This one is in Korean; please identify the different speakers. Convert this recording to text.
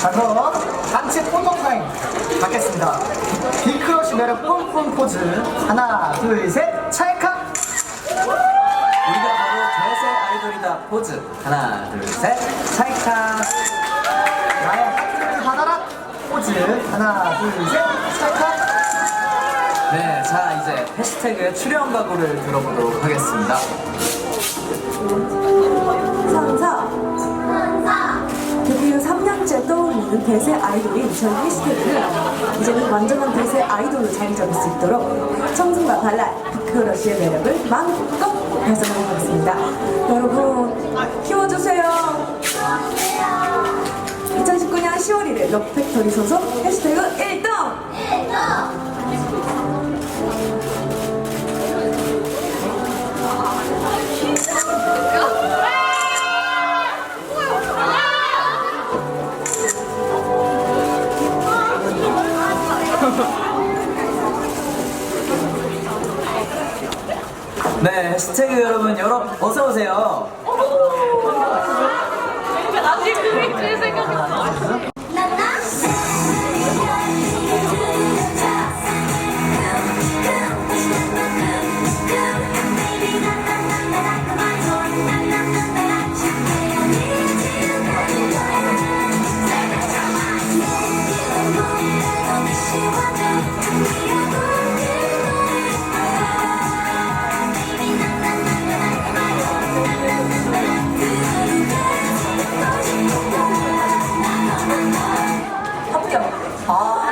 Speaker 1: 자 그럼 단체 포동 타임 받겠습니다. 빅크러쉬 매력 뿜뿜 포즈. 하나 둘셋 찰칵!
Speaker 2: 우리가 바로 대세 아이돌이다 포즈. 하나 둘셋 찰칵!
Speaker 1: 나의 하트를 받아라 포즈. 하나 둘셋 찰칵!
Speaker 2: 네, 자 이제 해시태그의 출연 각오를 들어보도록 하겠습니다.
Speaker 3: 3년째 떠오르는 대세 아이돌인 저희 해시태그를 이제는 완전한 대세 아이돌로 자리 잡을 수 있도록 청순과 발랄, 비크러쉬의 매력을 마음껏 발산해보겠습니다. 여러분 키워주세요. 2019년 10월 1일 럭팩토리 소속 해시태그 1등!
Speaker 2: 네, 해시태그 여러분 여러분 어서 오세요.
Speaker 4: 합격. 아.